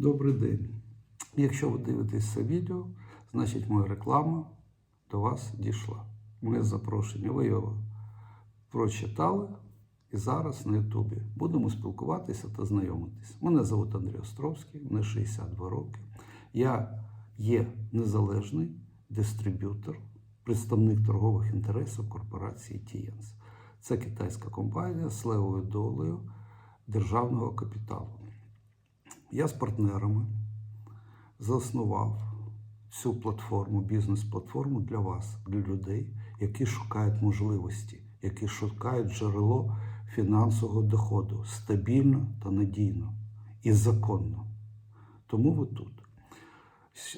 Добрий день. Якщо ви дивитесь це відео, значить моя реклама до вас дійшла. Моє запрошення, ви його прочитали і зараз на Ютубі будемо спілкуватися та знайомитись. Мене звуть Андрій Островський, мені 62 роки. Я є незалежний дистриб'ютор, представник торгових інтересів корпорації Тієнс. Це китайська компанія з левою долею державного капіталу. Я з партнерами заснував цю платформу, бізнес-платформу для вас, для людей, які шукають можливості, які шукають джерело фінансового доходу стабільно та надійно і законно. Тому ви тут.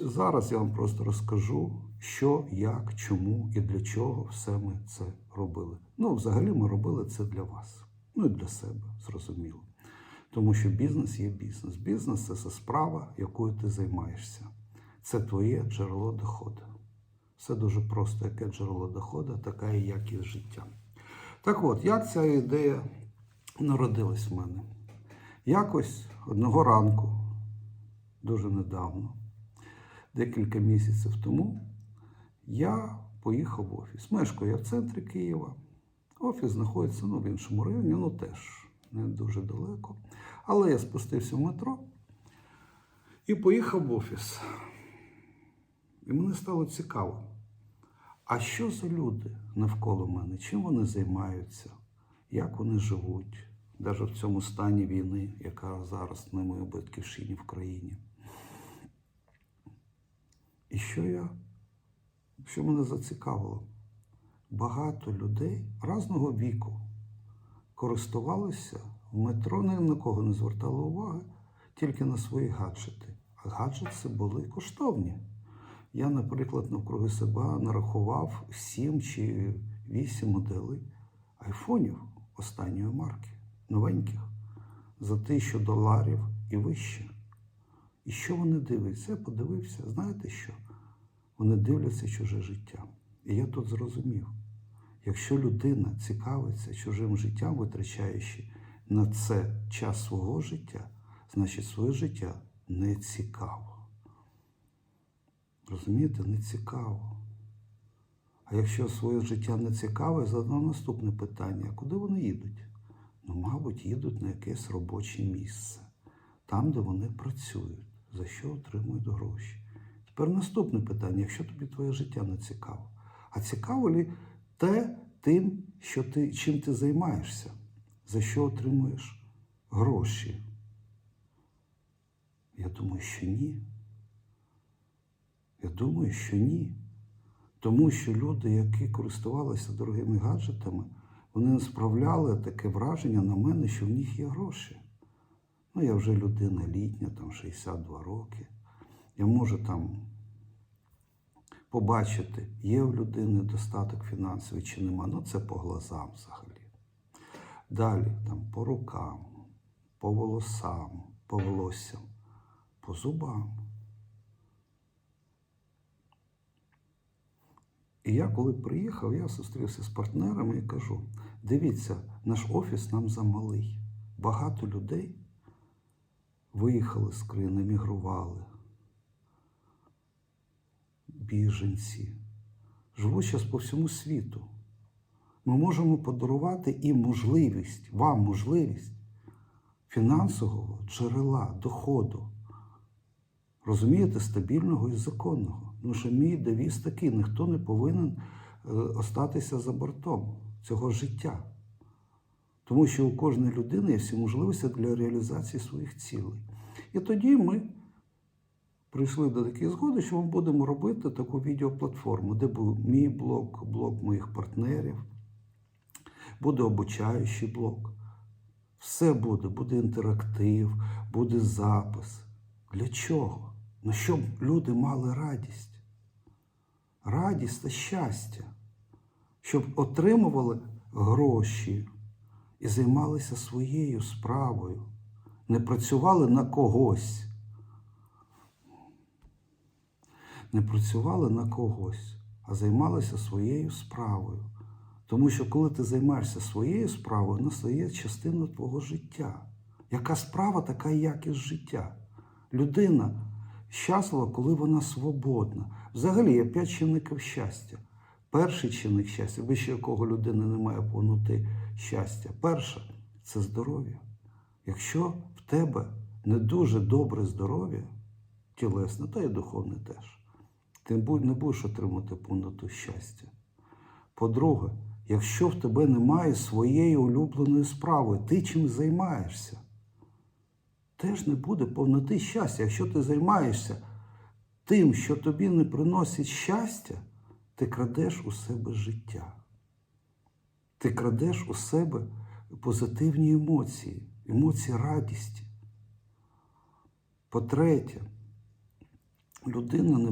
Зараз я вам просто розкажу, що, як, чому і для чого все ми це робили. Ну, взагалі, ми робили це для вас. Ну і для себе, зрозуміло. Тому що бізнес є бізнес. Бізнес це справа, якою ти займаєшся. Це твоє джерело доходу. Все дуже просто, яке джерело доходу, така і якість життя. Так от, як ця ідея народилась в мене? Якось одного ранку, дуже недавно, декілька місяців тому, я поїхав в офіс. Мешкаю я в центрі Києва. Офіс знаходиться ну, в іншому районі, ну теж не дуже далеко. Але я спустився в метро і поїхав в офіс. І мені стало цікаво, а що за люди навколо мене? Чим вони займаються, як вони живуть, навіть в цьому стані війни, яка зараз на моїй батьківщині в країні. І що я, що мене зацікавило? Багато людей різного віку користувалися в метро, ні на кого не звертали уваги, тільки на свої гаджети. А гаджети були коштовні. Я, наприклад, навкруги себе нарахував 7 чи 8 моделей айфонів останньої марки, новеньких, за тисячу доларів і вище. І що вони дивляться? Я подивився, знаєте що? Вони дивляться чуже життя. І я тут зрозумів, якщо людина цікавиться чужим життям, витрачаючи на це час свого життя, значить своє життя не цікаво. Розумієте, не цікаво. А якщо своє життя не цікаве, задав наступне питання: куди вони їдуть? Ну, мабуть, їдуть на якесь робоче місце, там, де вони працюють, за що отримують гроші. Тепер наступне питання: якщо тобі твоє життя не цікаво, а цікаво ли те тим, що ти, чим ти займаєшся, за що отримуєш гроші? Я думаю, що ні. Я думаю, що ні. Тому що люди, які користувалися дорогими гаджетами, вони не справляли таке враження на мене, що в них є гроші. Ну, я вже людина літня, там 62 роки. Я можу там побачити, є в людини достаток фінансовий чи нема. Ну, це по глазам взагалі. Далі там по рукам, по волосам, по волоссям, по зубам. І я, коли приїхав, я зустрівся з партнерами і кажу: дивіться, наш офіс нам замалий. Багато людей виїхали з країни, емігрували, біженці, живуть зараз по всьому світу. Ми можемо подарувати їм можливість, вам можливість фінансового джерела, доходу. Розумієте, стабільного і законного. Ну, що мій девіз такий, ніхто не повинен е, остатися за бортом цього життя. Тому що у кожної людини є всі можливості для реалізації своїх цілей. І тоді ми прийшли до такої згоди, що ми будемо робити таку відеоплатформу, де був мій блог, блог моїх партнерів, буде обучаючий блог. Все буде, буде інтерактив, буде запис. Для чого? Ну, щоб люди мали радість, радість та щастя, щоб отримували гроші і займалися своєю справою, не працювали на когось. Не працювали на когось, а займалися своєю справою. Тому що коли ти займаєшся своєю справою, вона стає частиною твого життя. Яка справа, така і якість життя. Людина щаслива, коли вона свободна. Взагалі є п'ять чинників щастя. Перший чинник щастя, вище якого людини не має повноти щастя. Перше це здоров'я. Якщо в тебе не дуже добре здоров'я, тілесне, та й духовне теж, ти не будеш отримати повноту щастя. По-друге, якщо в тебе немає своєї улюбленої справи, ти чим займаєшся, теж не буде повноти щастя. Якщо ти займаєшся тим, що тобі не приносить щастя, ти крадеш у себе життя. Ти крадеш у себе позитивні емоції, емоції радісті. По-третє, людина не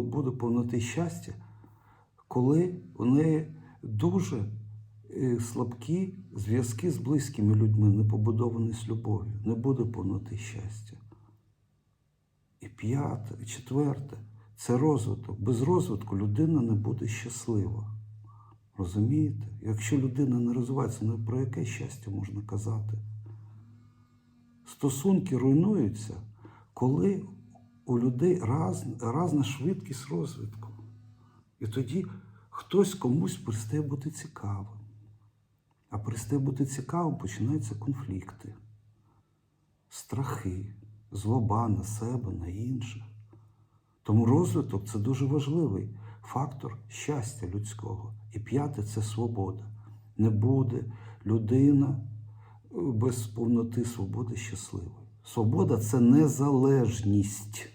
буде повноти щастя, коли у неї дуже е, слабкі зв'язки з близькими людьми, не побудовані з любов'ю, не буде повноти щастя. І п'яте, і четверте це розвиток. Без розвитку людина не буде щаслива. Розумієте? Якщо людина не розвивається, ну про яке щастя можна казати? Стосунки руйнуються, коли у людей раз, разна швидкість розвитку. І тоді хтось комусь перестає бути цікавим. А перестає бути цікавим, починаються конфлікти, страхи, злоба на себе, на інших. Тому розвиток це дуже важливий фактор щастя людського. І п'яте це свобода. Не буде людина е, без повноти свободи щасливою. Свобода це незалежність.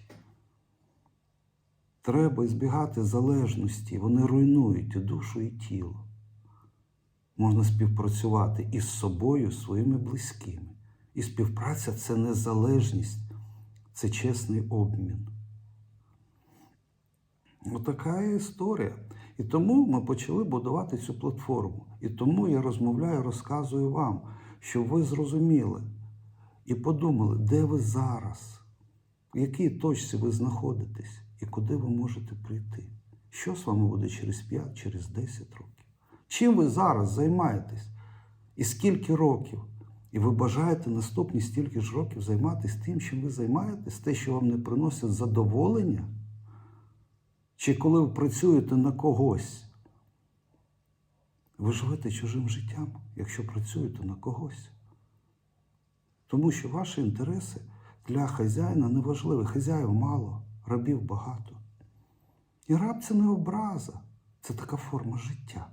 Треба збігати залежності, вони руйнують і душу, і тіло. Можна співпрацювати із собою, своїми близькими. І співпраця це незалежність, це чесний обмін. Отака історія. І тому ми почали будувати цю платформу. І тому я розмовляю, розказую вам, щоб ви зрозуміли і подумали, де ви зараз, в якій точці ви знаходитесь і куди ви можете прийти. Що з вами буде через 5, через 10 років? Чим ви зараз займаєтесь? І скільки років? І ви бажаєте наступні стільки ж років займатися тим, чим ви займаєтесь, те, що вам не приносить задоволення? Чи коли ви працюєте на когось, ви живете чужим життям, якщо працюєте на когось. Тому що ваші інтереси для хазяїна не важливі. Хазяїв мало, рабів багато. І раб це не образа, це така форма життя.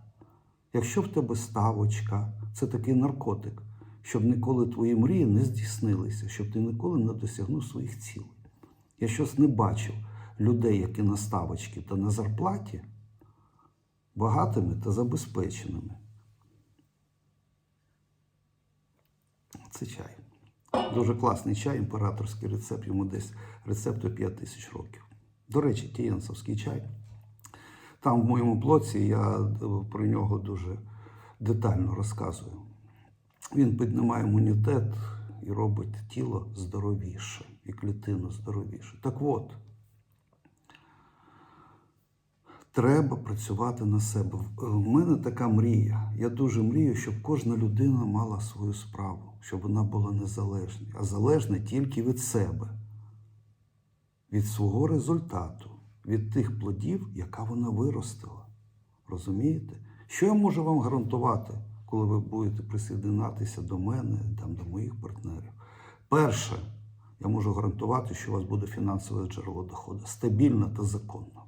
Якщо в тебе ставочка, це такий наркотик, щоб ніколи твої мрії не здійснилися, щоб ти ніколи не досягнув своїх цілей. Я щось не бачив людей, які на ставочці та на зарплаті, багатими та забезпеченими. Це чай. Дуже класний чай, імператорський рецепт, йому десь рецепту 5 тисяч років. До речі, тієнсовський чай. Там в моєму блоці я е, про нього дуже детально розказую. Він піднімає імунітет і робить тіло здоровіше, і клітину здоровіше. Так от, треба працювати на себе. В- В мене така мрія. Я дуже мрію, щоб кожна людина мала свою справу, щоб вона була незалежною, а залежна тільки від себе, від свого результату, від тих плодів, яка вона виростила. Розумієте? Що я можу вам гарантувати, коли ви будете присоединятися до мене, там, до моїх партнерів? Перше, я можу гарантувати, що у вас буде фінансове джерело доходу стабільно та законно.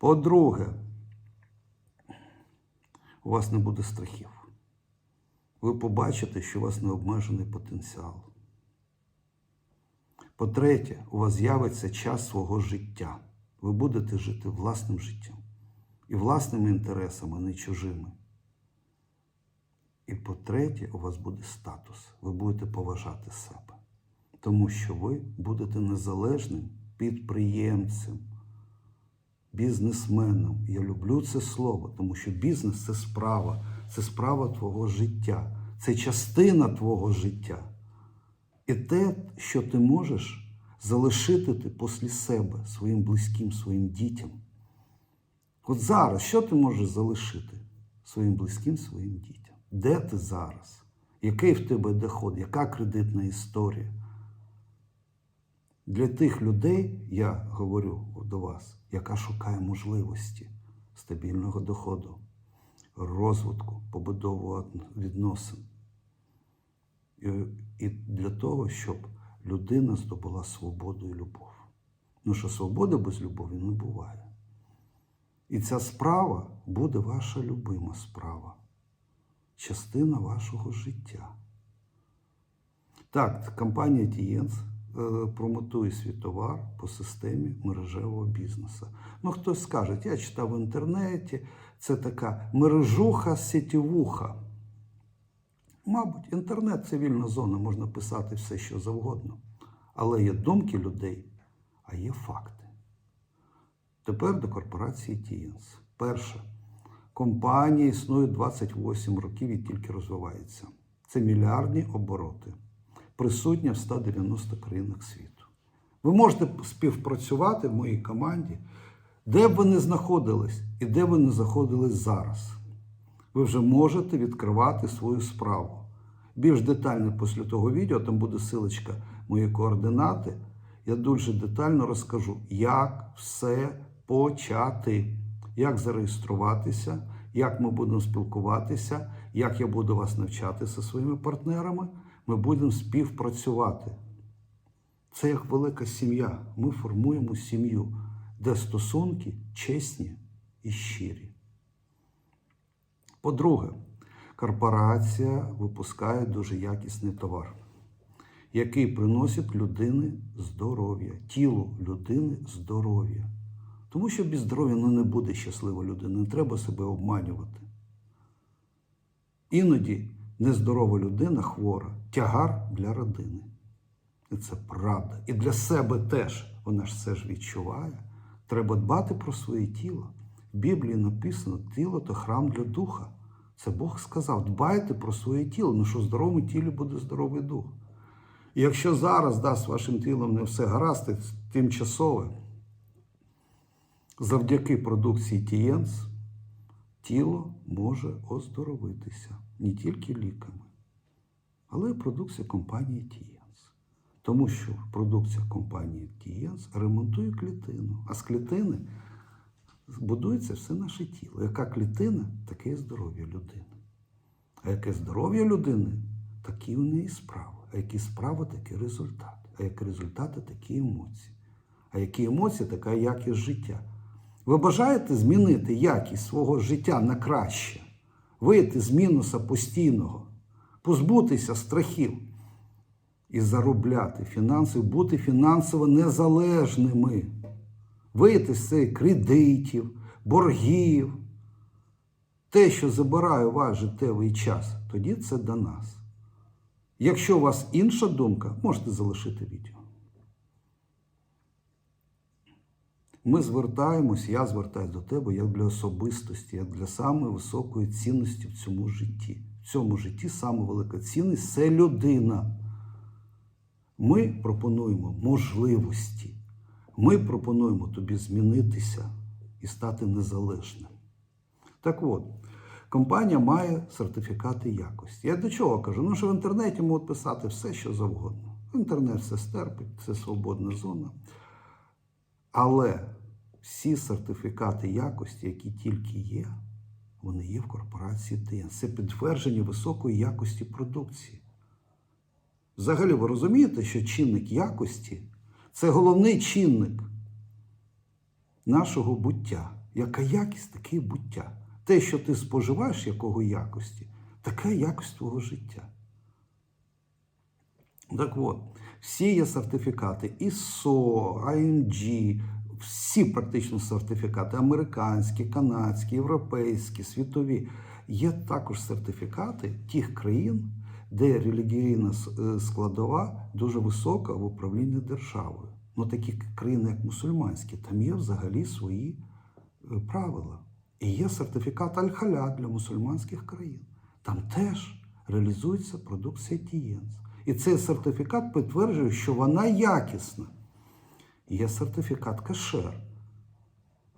По-друге, у вас не буде страхів. Ви побачите, що у вас необмежений потенціал. По-третє, у вас з'явиться час свого життя. Ви будете жити власним життям і власними інтересами, не чужими. І по-третє, у вас буде статус. Ви будете поважати себе. Тому що ви будете незалежним підприємцем, бізнесменом. Я люблю це слово, тому що бізнес це справа, це справа твого життя, це частина твого життя. І те, що ти можеш залишити ти після себе своїм близьким, своїм дітям. От зараз, що ти можеш залишити своїм близьким, своїм дітям? Де ти зараз? Який в тебе доход? Яка кредитна історія? Для тих людей, я говорю до вас, яка шукає можливості стабільного доходу, розвитку, побудову відносин. І, для того, щоб людина здобула свободу і любов. Ну що свобода без любові не буває. І ця справа буде ваша любима справа, частина вашого життя. Так, компанія Тієнс промотує свій товар по системі мережевого бізнесу. Ну, хтось скаже, я читав в інтернеті, це така мережуха, сітівуха. Мабуть, інтернет це вільна зона, можна писати все, що завгодно. Але є думки людей, а є факти. Тепер до корпорації Тієнс. Перше. Компанія існує 28 років і тільки розвивається. Це мільярдні обороти, присутня в 190 країнах світу. Ви можете співпрацювати в моїй команді, де б ви не знаходились і де ви не знаходились зараз. Ви вже можете відкривати свою справу. Більш детально після того відео, там буде силочка мої координати. Я дуже детально розкажу, як все почати, як зареєструватися, як ми будемо спілкуватися, як я буду вас навчати зі своїми партнерами. Ми будемо співпрацювати. Це як велика сім'я. Ми формуємо сім'ю, де стосунки чесні і щирі. По-друге, корпорація випускає дуже якісний товар, який приносить людини здоров'я, тілу людини здоров'я. Тому що без здоров'я ну, не буде щаслива людина, не треба себе обманювати. Іноді нездорова людина хвора, тягар для родини. І це правда. І для себе теж вона ж все ж відчуває. Треба дбати про своє тіло. В Біблії написано, тіло то храм для духа. Це Бог сказав: дбайте про своє тіло, ну що в здоровому тілі буде здоровий дух. І якщо зараз да, з вашим тілом не все гаразд, тимчасове, завдяки продукції Тієнс тіло може оздоровитися не тільки ліками, але й продукція компанії Тієнс. Тому що продукція компанії Тієнс ремонтує клітину, а з клітини будується все наше тіло. Яка клітина, таке і здоров'я людини. А яке здоров'я людини, такі у неї справи. А які справи, такі результати. А які результати, такі емоції. А які емоції, така якість життя. Ви бажаєте змінити якість свого життя на краще, вийти з мінуса постійного, позбутися страхів і заробляти фінанси, бути фінансово незалежними, вийти з цих кредитів, боргів, те, що забирає ваш життєвий час, тоді це до нас. Якщо у вас інша думка, можете залишити відео. Ми звертаємось, я звертаюся до тебе як для особистості, як для самої високої цінності в цьому житті. В цьому житті саме велика цінність це людина. Ми пропонуємо можливості. Ми пропонуємо тобі змінитися і стати незалежним. Так от, компанія має сертифікати якості. Я до чого кажу? Ну, що в інтернеті можуть писати все, що завгодно. Інтернет все стерпить, це свободна зона. Але всі сертифікати якості, які тільки є, вони є в корпорації ТН. Це підтвердження високої якості продукції. Взагалі, ви розумієте, що чинник якості це головний чинник нашого буття. Яка якість, таке буття. Те, що ти споживаєш, якого якості, така якість твого життя. Так от, всі є сертифікати ISO, IMG, всі практично сертифікати американські, канадські, європейські, світові. Є також сертифікати тих країн, де релігійна е, складова дуже висока в управлінні державою. Ну, такі країни, як мусульманські, там є взагалі свої е, правила. І є сертифікат Аль-Халя для мусульманських країн. Там теж реалізується продукція Тієнс. І цей сертифікат підтверджує, що вона якісна. Є сертифікат кашер.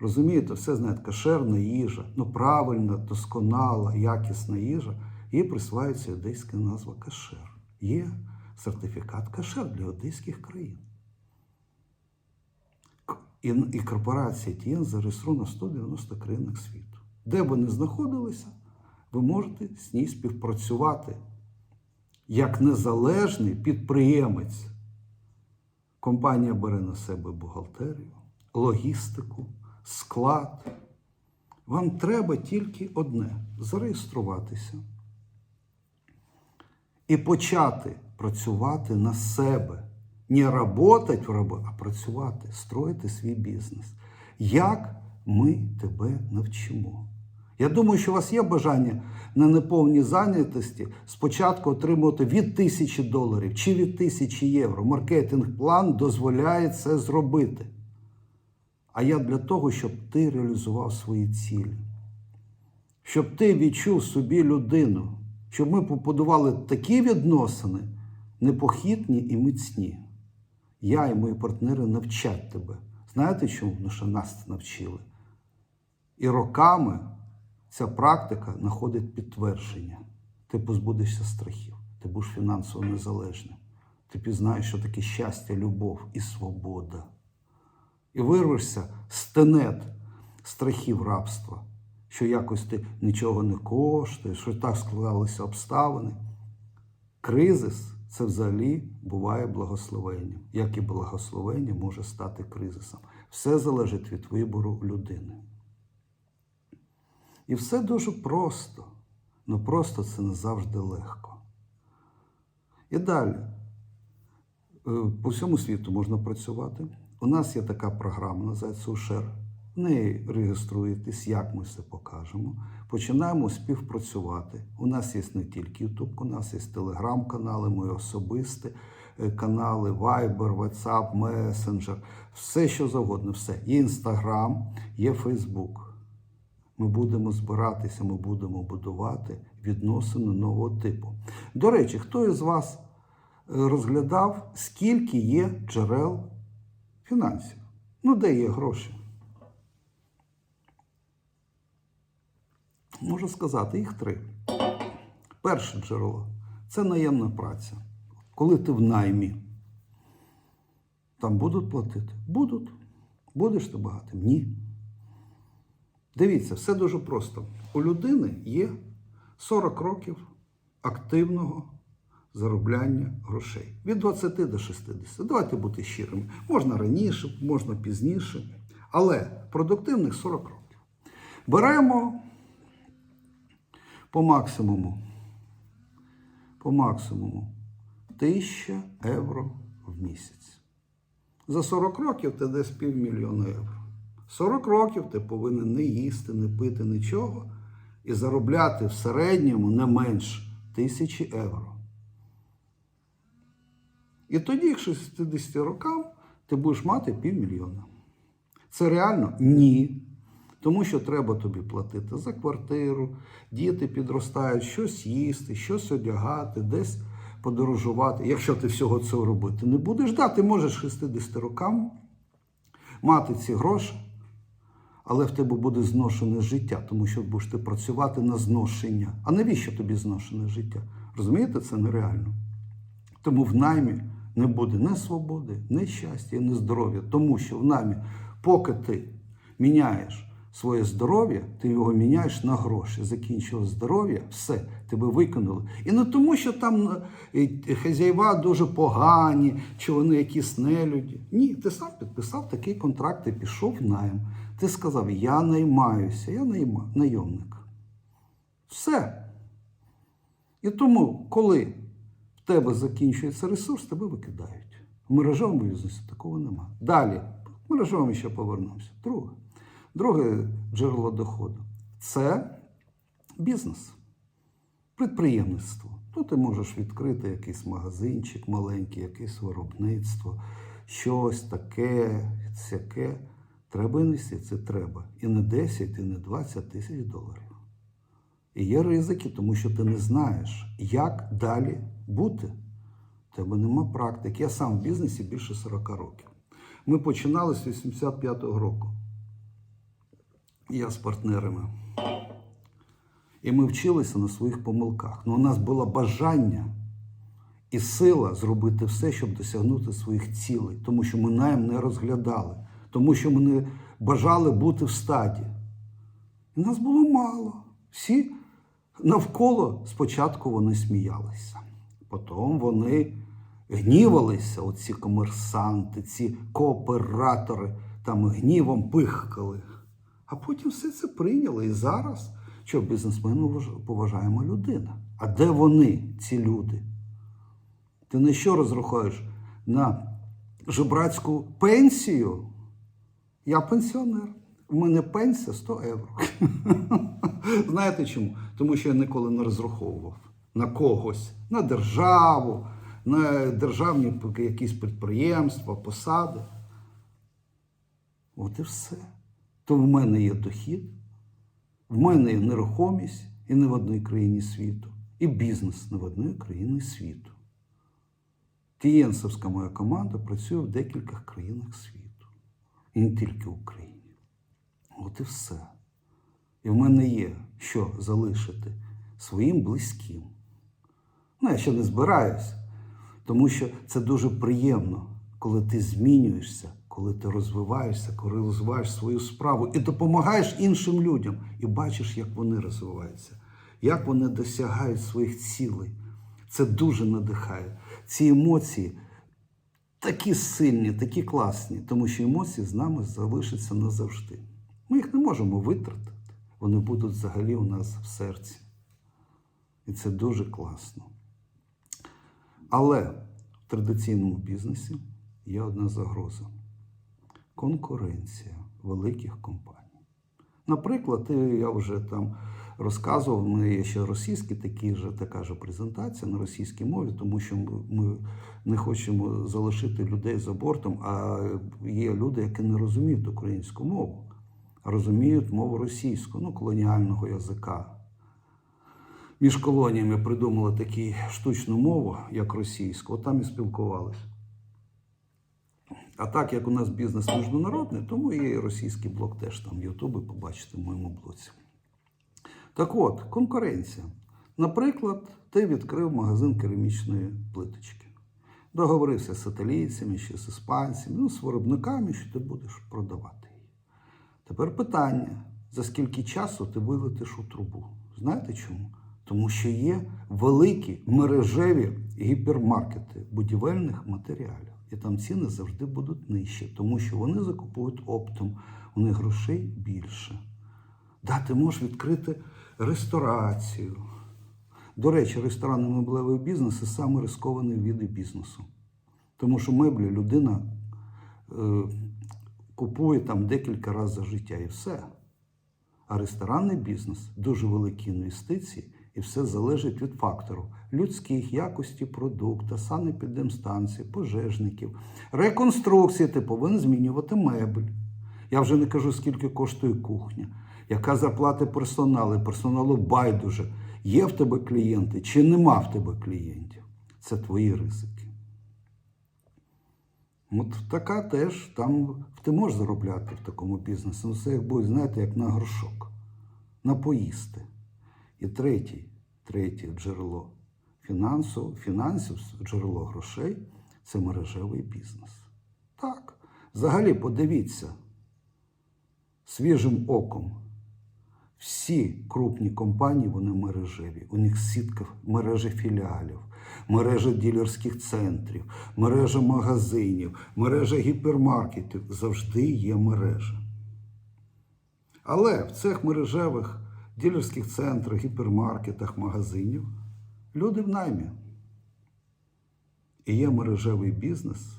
Розумієте, все знаєте, кашерна їжа, ну правильна, досконала, якісна їжа. Їй присваюється одеська назва кашер. Є сертифікат кашер для одеських країн. І, і корпорація ТІН зареєстрована в 190 країнах світу. Де б ви не знаходилися, ви можете з ній співпрацювати як незалежний підприємець. Компанія бере на себе бухгалтерію, логістику, склад. Вам треба тільки одне зареєструватися і почати працювати на себе. Не працювати в роботу, а працювати, строїти свій бізнес. Як ми тебе навчимо? Я думаю, що у вас є бажання на неповній зайнятості спочатку отримувати від тисячі доларів чи від тисячі євро. Маркетинг-план дозволяє це зробити. А я для того, щоб ти реалізував свої цілі, щоб ти відчув собі людину, щоб ми побудували такі відносини непохитні і міцні. Я і мої партнери навчать тебе. Знаєте чому? Тому що нас навчили. І роками ця практика знаходить підтвердження. Ти позбудешся страхів, ти будеш фінансово незалежним. Ти пізнаєш, що таке щастя, любов і свобода. І вирвешся з тенет страхів рабства, що якось ти нічого не коштуєш, що так склалися обставини. Кризис це взагалі буває благословенням. Як і благословення може стати кризисом. Все залежить від вибору людини. І все дуже просто. Ну просто це не завжди легко. І далі. Е, По всьому світу можна працювати. У нас є така програма, називається УШЕР. В неї реєструєтесь, як ми все покажемо. Починаємо співпрацювати. У нас є не тільки YouTube, у нас є телеграм-канали, мої особисті е, канали, Viber, WhatsApp, Messenger, все що завгодно, все. Є Instagram, є Facebook. Ми будемо збиратися, ми будемо будувати відносини нового типу. До речі, хто із вас е, розглядав, скільки є джерел фінансів? Ну, де є гроші? Можу сказати, їх три. Перше джерело це наємна праця. Коли ти в наймі, там будуть платити? Будуть. Будеш ти багатим? Ні. Дивіться, все дуже просто. У людини є 40 років активного заробляння грошей від 20 до 60. Давайте бути щирими. Можна раніше, можна пізніше, але продуктивних 40 років. Беремо по максимуму. По максимуму 1000 євро в місяць. За 40 років ти десь півмільйона євро. 40 років ти повинен не їсти, не пити нічого і заробляти в середньому не менш тисячі євро. І тоді, к 60 рокам, ти будеш мати півмільйона. Це реально? Ні. Тому що треба тобі платити за квартиру, діти підростають, щось їсти, щось одягати, десь подорожувати. Якщо ти всього цього робити не будеш, да, ти можеш 60 рокам мати ці гроші, але в тебе буде зношене життя, тому що будеш ти працювати на зношення. А навіщо тобі зношене життя? Розумієте, це нереально. Тому в наймі не буде ні свободи, ні щастя, ні здоров'я. Тому що в наймі, поки ти міняєш своє здоров'я, ти його міняєш на гроші. Закінчилось здоров'я, все, тебе виконали. І не тому, що там е, хазяїва дуже погані, чи вони якісь нелюді. Ні, ти сам підписав такий контракт і пішов в найм. Ти сказав, я наймаюся, я найма, найомник. Все. І тому, коли в тебе закінчується ресурс, тебе викидають. В мережевому бізнесі такого нема. Далі, в мережевому ще повернемося. Друге. Друге джерело доходу це бізнес, підприємництво. Тут ти можеш відкрити якийсь магазинчик маленький, якесь виробництво, щось таке, сяке. Треба інвестиції, треба. І не 10, і не 20 тисяч доларів. І є ризики, тому що ти не знаєш, як далі бути. У тебе нема практики. Я сам в бізнесі більше 40 років. Ми починали з 85-го року. Я з партнерами. І ми вчилися на своїх помилках. Ну, у нас було бажання і сила зробити все, щоб досягнути своїх цілей, тому що ми найм не розглядали. Тому що ми не бажали бути в стаді. І нас було мало. Всі навколо спочатку вони сміялися, потім вони гнівалися, оці комерсанти, ці кооператори там гнівом пихкали. А потім все це прийняли. І зараз що бізнесмен уваж- поважаємо людина. А де вони, ці люди? Ти на що розраховуєш? На жебрацьку пенсію? Я пенсіонер. У мене пенсія 100 євро. Знаєте чому? Тому що я ніколи не розраховував на когось, на державу, на державні якісь підприємства, посади. От і все. То в мене є дохід, в мене є нерухомість і не в одній країні світу, і бізнес не в одній країні світу. Тієнсовська моя команда працює в декількох країнах світу. І не тільки Україні. От і все. І в мене є що залишити своїм близьким. Ну, я ще не збираюсь, тому що це дуже приємно, коли ти змінюєшся, коли ти розвиваєшся, коли розвиваєш свою справу і допомагаєш іншим людям, і бачиш, як вони розвиваються, як вони досягають своїх цілей. Це дуже надихає. Ці емоції такі сильні, такі класні, тому що емоції з нами залишаться назавжди. Ми їх не можемо витратити. Вони будуть взагалі у нас в серці. І це дуже класно. Але в традиційному бізнесі є одна загроза конкуренція великих компаній. Наприклад, я вже там розказував, ми є ще російські такі ж, така ж презентація на російській мові, тому що ми, не хочемо залишити людей за бортом, а є люди, які не розуміють українську мову, а розуміють мову російську, ну, колоніального язика. Між колоніями придумали таку штучну мову, як російську, от там і спілкувалися. А так як у нас бізнес міжнародний, тому і російський блок теж там в побачите в моєму блоці. Так от, конкуренція. Наприклад, ти відкрив магазин керамічної плиточки. Договорився з італійцями чи з іспанцями, ну, з виробниками, що ти будеш продавати її. Тепер питання: за скільки часу ти вилетиш у трубу? Знаєте чому? Тому що є великі мережеві гіпермаркети будівельних матеріалів. І там ціни завжди будуть нижчі, тому що вони закупують оптом, у них грошей більше. Да, ти можеш відкрити ресторацію. До речі, ресторанний меблевий бізнес це саме рискований від бізнесу. Тому що меблі людина е, купує там декілька разів за життя і все. А ресторанний бізнес дуже великі інвестиції, і все залежить від факторів людських, якості продукту, санепідемстанції, пожежників, реконструкції. Ти повинен змінювати мебель. Я вже не кажу, скільки коштує кухня, яка зарплата персоналу, персоналу байдуже, є в тебе клієнти чи нема в тебе клієнтів. Це твої ризики. От така теж там ти можеш заробляти в такому бізнесі. Ну, це як буде, знаєте, як на горшок, на поїсти. І третій, третє джерело фінансів, фінансів, джерело грошей це мережевий бізнес. Так. Взагалі, подивіться свіжим оком. Всі крупні компанії вони мережеві. У них сітка мережі філіалів, мережа ділерських центрів, мережа магазинів, мережа гіпермаркетів. Завжди є мережа. Але в цих мережевих ділерських центрах, гіпермаркетах, магазинів люди в наймі. І є мережевий бізнес.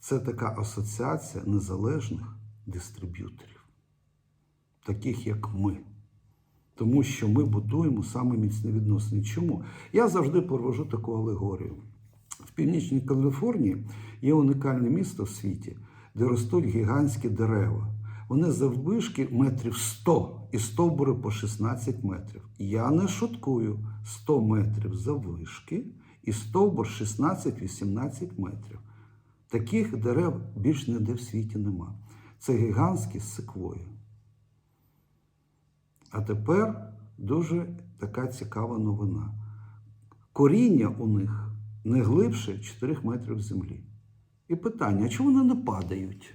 Це така асоціація незалежних дистриб'юторів, таких як ми. Тому що ми будуємо саме міцні відносини. Чому? Я завжди провожу таку алегорію. В Північній Каліфорнії є унікальне місто в світі, де ростуть гігантські дерева. Вони заввишки метрів 100 і стовбури по 16 метрів. Я не шуткую 100 метрів заввишки і стовбур 16-18 метрів. Таких дерев більш ніде в світі нема. Це гігантські секвої. А тепер дуже така цікава новина. Коріння у них не глибше 4 метрів землі. І питання: а чому вони не падають?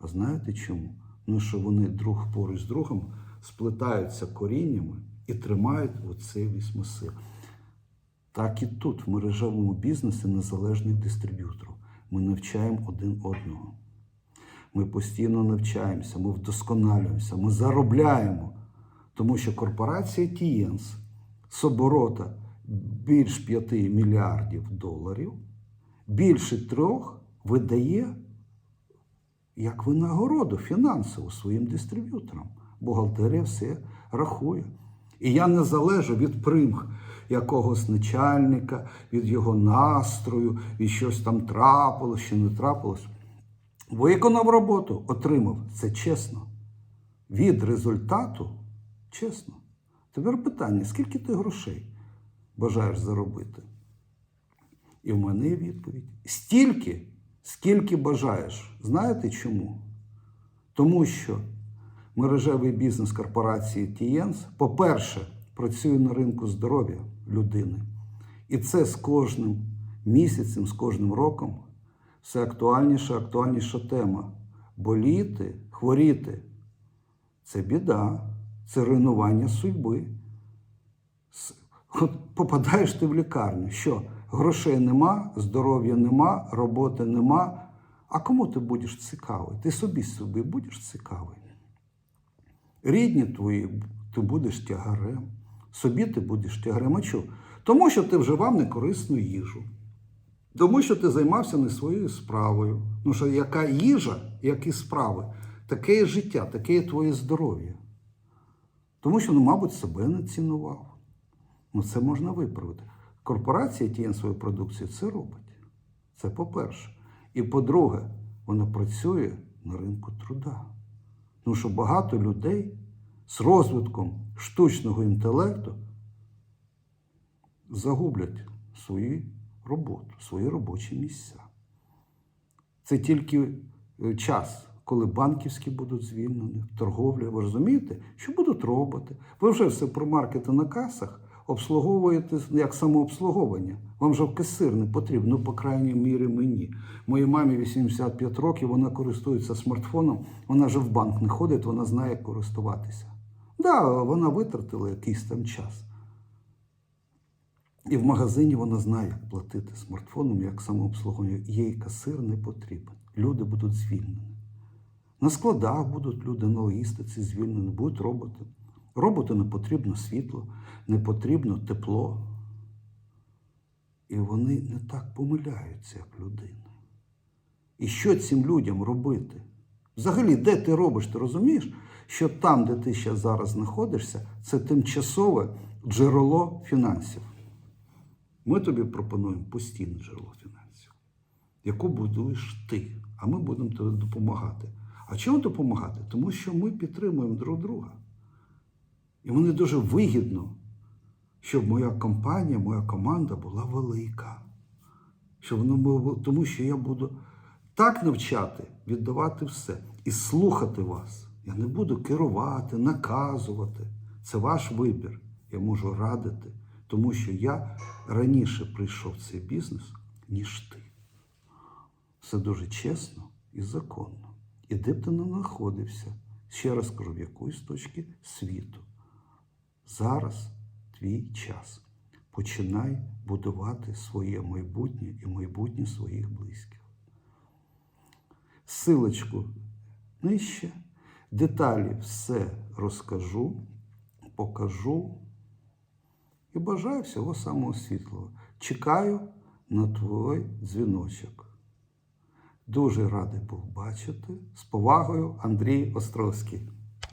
А знаєте чому? Ну, що вони друг поруч з другом сплетаються коріннями і тримають оцей весь масив. Так і тут, в мережевому бізнесі незалежних дистриб'юторів. Ми навчаємо один одного. Ми постійно навчаємося, ми вдосконалюємося, ми заробляємо. Тому що корпорація Тієнс з оборота більш 5 мільярдів доларів, більше трьох видає як винагороду фінансову своїм дистриб'юторам. Бухгалтерія все рахує. І я не залежу від примх якогось начальника, від його настрою, від щось там трапилось чи не трапилось. Виконав роботу, отримав. Це чесно. Від результату чесно. Тепер питання: скільки ти грошей бажаєш заробити? І в мене є відповідь: стільки, скільки бажаєш. Знаєте чому? Тому що мережевий бізнес корпорації Тієнс, по-перше, працює на ринку здоров'я людини. І це з кожним місяцем, з кожним роком все актуальніша, актуальніша тема. Боліти, хворіти це біда, це руйнування судьби. От попадаєш ти в лікарню. Що? Грошей нема, здоров'я нема, роботи нема. А кому ти будеш цікавий? Ти собі собі будеш цікавий. Рідні твої, ти будеш тягарем. Собі ти будеш тягарем. А чого? Тому що ти вживав некорисну їжу. Тому що ти займався не своєю справою. Ну що яка їжа, які справи, таке є життя, таке є твоє здоров'я. Тому що, ну, мабуть, себе не цінував. Ну, це можна виправити. Корпорація тієї свою продукцію це робить. Це по-перше. І по-друге, вона працює на ринку труда. Тому що багато людей з розвитком штучного інтелекту загублять свою роботу, свої робочі місця. Це тільки е, час, коли банківські будуть звільнені, торговля. Ви розумієте, що будуть роботи. Ви вже все про маркети на касах обслуговуєте як самообслуговування. Вам же в касир не потрібно, по крайній мірі мені. Моїй мамі 85 років, вона користується смартфоном, вона вже в банк не ходить, вона знає, як користуватися. Так, да, вона витратила якийсь там час. І в магазині вона знає, як платити смартфоном, як самообслуговування. Їй касир не потрібен. Люди будуть звільнені. На складах будуть люди на логістиці звільнені, будуть роботи. Роботу не потрібно світло, не потрібно тепло. І вони не так помиляються, як людина. І що цим людям робити? Взагалі, де ти робиш, ти розумієш, що там, де ти ще зараз знаходишся, це тимчасове джерело фінансів. Ми тобі пропонуємо постійне джерело фінансів, яку будуєш ти, а ми будемо тобі допомагати. А чому допомагати? Тому що ми підтримуємо друг друга. І мені дуже вигідно, щоб моя компанія, моя команда була велика. Щоб воно було, тому що я буду так навчати, віддавати все і слухати вас. Я не буду керувати, наказувати. Це ваш вибір. Я можу радити, тому що я раніше прийшов в цей бізнес, ніж ти. Все дуже чесно і законно. І де б ти не знаходився, ще раз кажу, в якоїсь точці світу. Зараз твій час. Починай будувати своє майбутнє і майбутнє своїх близьких. Силочку нижче. Деталі все розкажу, покажу і бажаю всього самого світлого. Чекаю на твій дзвіночок. Дуже радий був бачити. З повагою, Андрій Островський.